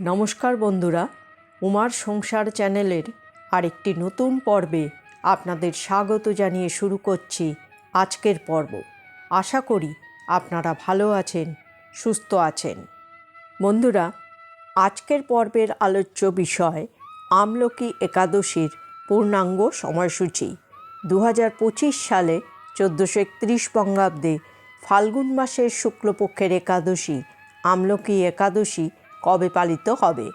নমস্কার বন্ধুরা, উমার সংসার চ্যানেলের আরেকটি নতুন পর্বে আপনাদের স্বাগত জানিয়ে শুরু করছি আজকের পর্ব। আশা করি আপনারা ভালো আছেন, সুস্থ আছেন। বন্ধুরা, আজকের পর্বের আলোচ্য বিষয় আমলকি একাদশীর পূর্ণাঙ্গ সময়সূচি। দু পঁচিশ সালে চোদ্দোশো একত্রিশ বঙ্গাব্দে ফাল্গুন মাসের শুক্লপক্ষের একাদশী, আমলকি একাদশী কবে পালিত হবে?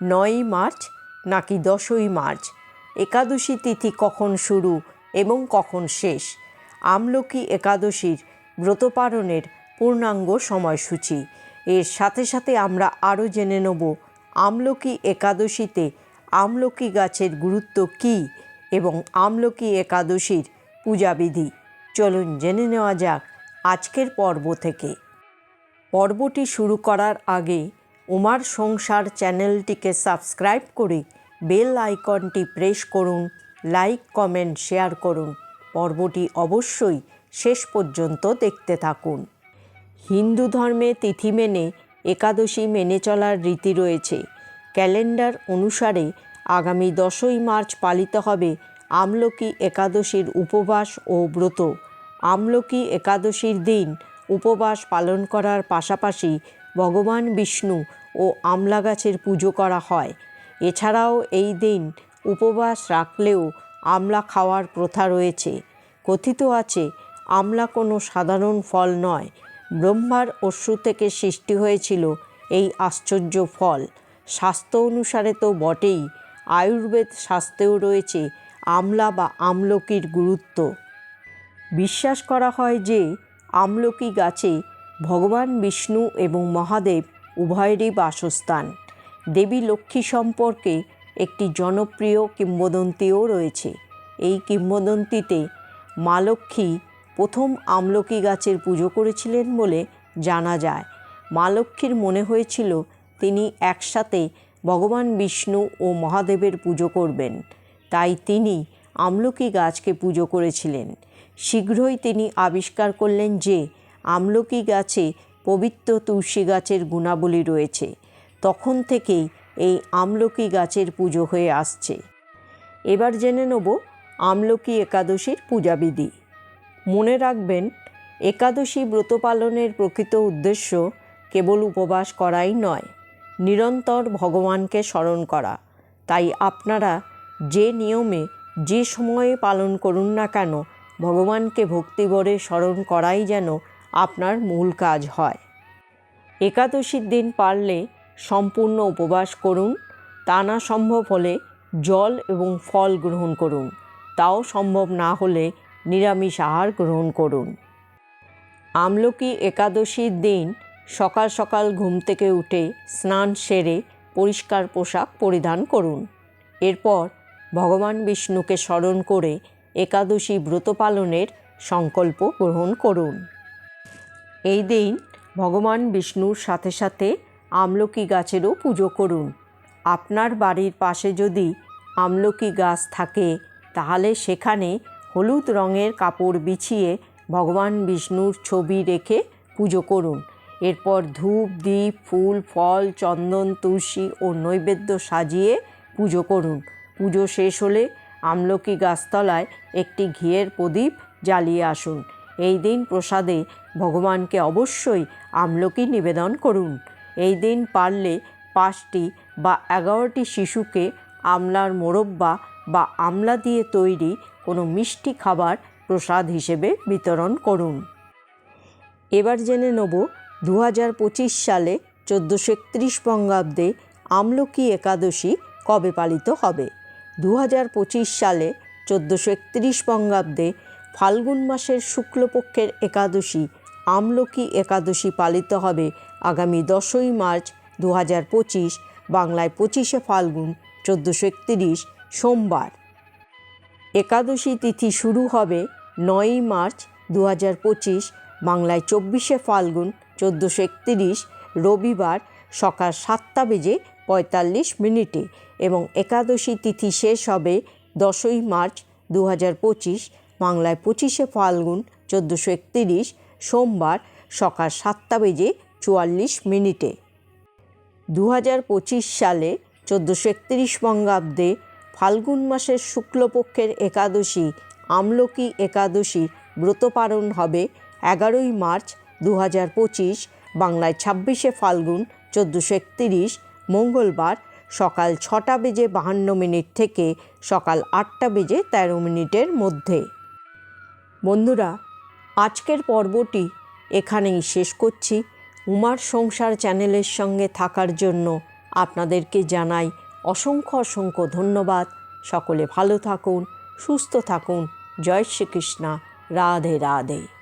নয়ই মার্চ নাকি দশই মার্চ? একাদশী তিথি কখন শুরু এবং কখন শেষ? আমলকি একাদশীর ব্রতপালনের পূর্ণাঙ্গ সময়সূচি। এর সাথে সাথে আমরা আরও জেনে নেব, আমলকি একাদশীতে আমলকি গাছের গুরুত্ব কী এবং আমলকি একাদশীর পূজাবিধি? চলুন জেনে নেওয়া যাক আজকের পর্ব থেকে। পর্বটি শুরু করার আগে উমার সংসার চ্যানেলটিকে সাবস্ক্রাইব করে বেল আইকনটি প্রেস করুন, লাইক, কমেন্ট, শেয়ার করুন। পর্বটি অবশ্যই শেষ পর্যন্ত দেখতে থাকুন। হিন্দু ধর্মে তিথি মেনে একাদশী মেনে চলার রীতি রয়েছে। ক্যালেন্ডার অনুসারে আগামী দশই মার্চ পালিত হবে আমলকি একাদশীর উপবাস ও ব্রত। আমলকি একাদশীর দিন উপবাস পালন করার পাশাপাশি ভগবান বিষ্ণু ও আমলা গাছের পুজো করা হয়। এছাড়াও এই দিন উপবাস রাখলেও আমলা খাওয়ার প্রথা রয়েছে। কথিত আছে, আমলা কোনো সাধারণ ফল নয়। ব্রহ্মার অশ্রু থেকে সৃষ্টি হয়েছিল এই আশ্চর্য ফল। স্বাস্থ্য অনুসারে তো বটেই, আয়ুর্বেদ স্বাস্থ্যেও রয়েছে আমলা বা আমলকির গুরুত্ব। বিশ্বাস করা হয় যে, আমলকি গাছে ভগবান বিষ্ণু এবং মহাদেব উভয়েরই বাসস্থান। দেবী লক্ষ্মী সম্পর্কে একটি জনপ্রিয় কিংবদন্তিও রয়েছে। এই কিংবদন্তিতে মা লক্ষ্মী প্রথম আমলকি গাছের পুজো করেছিলেন বলে জানা যায়। মা লক্ষ্মীর মনে হয়েছিল তিনি একসাথে ভগবান বিষ্ণু ও মহাদেবের পুজো করবেন। তাই তিনি আমলকি গাছকে পুজো করেছিলেন। শীঘ্রই তিনি আবিষ্কার করলেন যে আমলকি গাছে পবিত্র তুলসী গাছের গুণাবলী রয়েছে। তখন থেকেই এই আমলকি গাছের পুজো হয়ে আসছে। এবার জেনে নেব আমলকি একাদশীর পূজাবিধি। মনে রাখবেন, একাদশী ব্রত পালনের প্রকৃত উদ্দেশ্য কেবল উপবাস করাই নয়, নিরন্তর ভগবানকে স্মরণ করা। তাই আপনারা যে নিয়মে, যে সময়ে পালন করুন না কেন, ভগবানকে ভক্তিবরে স্মরণ করাই যেন আপনার মূল কাজ হয়। একাদশীর দিন পারলে সম্পূর্ণ উপবাস করুন। তা না সম্ভব হলে জল এবং ফল গ্রহণ করুন। তাও সম্ভব না হলে নিরামিষ আহার গ্রহণ করুন। আমলকি একাদশীর দিন সকাল সকাল ঘুম থেকে উঠে স্নান সেরে পরিষ্কার পোশাক পরিধান করুন। এরপর ভগবান বিষ্ণুকে স্মরণ করে একাদশী ব্রত পালনের সংকল্প গ্রহণ করুন। এই দিন ভগবান বিষ্ণুর সাথে সাথে আমলকি গাছেরও পুজো করুন। আপনার বাড়ির পাশে যদি আমলকি গাছ থাকে, তাহলে সেখানে হলুদ রঙের কাপড় বিছিয়ে ভগবান বিষ্ণুর ছবি রেখে পুজো করুন। এরপর ধূপ দ্বীপ ফুল, ফল, চন্দন, তুলসী ও নৈবেদ্য সাজিয়ে পুজো করুন। পুজো শেষ হলে আমলকি গাছতলায় একটি ঘিয়ের প্রদীপ জ্বালিয়ে আসুন। এই দিন প্রসাদে ভগবানকে অবশ্যই আমলকি নিবেদন করুন। এই দিন পারলে পাঁচটি বা এগারোটি শিশুকে আমলার মোরব্বা বা আমলা দিয়ে তৈরি কোনো মিষ্টি খাবার প্রসাদ হিসেবে বিতরণ করুন। এবার জেনে নেব দু হাজার পঁচিশ সালে চোদ্দোশো একত্রিশ বঙ্গাব্দে আমলকি একাদশী কবে পালিত হবে। দু হাজার পঁচিশ সালে চোদ্দোশো একত্রিশ বঙ্গাব্দে ফাল্গুন মাসের শুক্লপক্ষের একাদশী, আমলকি একাদশী পালিত হবে আগামী দশই মার্চ দু হাজার পঁচিশ, বাংলায় পঁচিশে ফাল্গুন চোদ্দোশো একত্রিশ, সোমবার। একাদশী তিথি শুরু হবে নয়ই মার্চ দু হাজার পঁচিশ, বাংলায় চব্বিশে ফাল্গুন চোদ্দোশো একত্রিশ, রবিবার সকাল সাতটা বেজে পঁয়তাল্লিশ মিনিটে এবং একাদশী তিথি শেষ হবে দশই মার্চ দু হাজার পঁচিশ বাংলায় পঁচিশে ফাল্গুন চোদ্দোশো একত্রিশ সোমবার সকাল সাতটা বেজে চুয়াল্লিশ মিনিটে। দু হাজার পঁচিশ সালে চোদ্দোশো একত্রিশ বঙ্গাব্দে ফাল্গুন মাসের শুক্লপক্ষের একাদশী, আমলকি একাদশীর ব্রতপারণ হবে এগারোই মার্চ দু হাজার পঁচিশ, বাংলায় ছাব্বিশে ফাল্গুন চোদ্দোশো একত্রিশ, মঙ্গলবার সকাল ছটা বেজে বাহান্ন মিনিট থেকে সকাল আটটা বেজে তেরো মিনিটের মধ্যে। বন্ধুরা, আজকের পর্বটি এখানেই শেষ করছি। উমার সংসার চ্যানেলের সঙ্গে থাকার জন্য আপনাদেরকে জানাই অসংখ্য অসংখ্য ধন্যবাদ। সকলে ভালো থাকুন, সুস্থ থাকুন। জয় শ্রীকৃষ্ণা। রাধে রাধে।